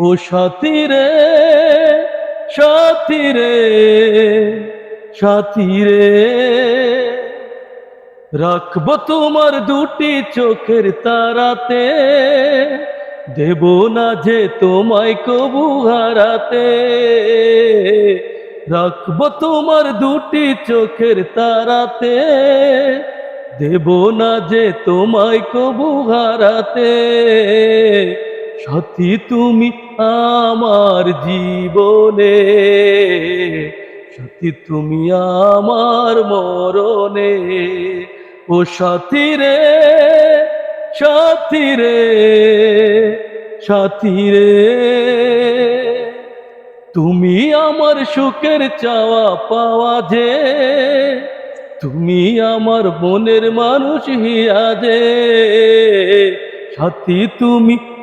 ও সাথী রে সাথী রে সাথী রে। রাখব তোমার দুটি চোখের তারাতে, দেব না যে তোমায় কবু হারাতে। রাখব তোমার দুটি চোখের তারাতে, দেব না যে তোমায় কবু হারাতে। সাথী তুমি আমার জীবনে। সাথী, তুমি আমার মরণে। ও সাথী রে সাথী রে সাথী রে। তুমি আমার সুখের চাওয়া পাওয়া যে, তুমি আমার মনের মানুষ হিয়া যে। সাথী, তুমি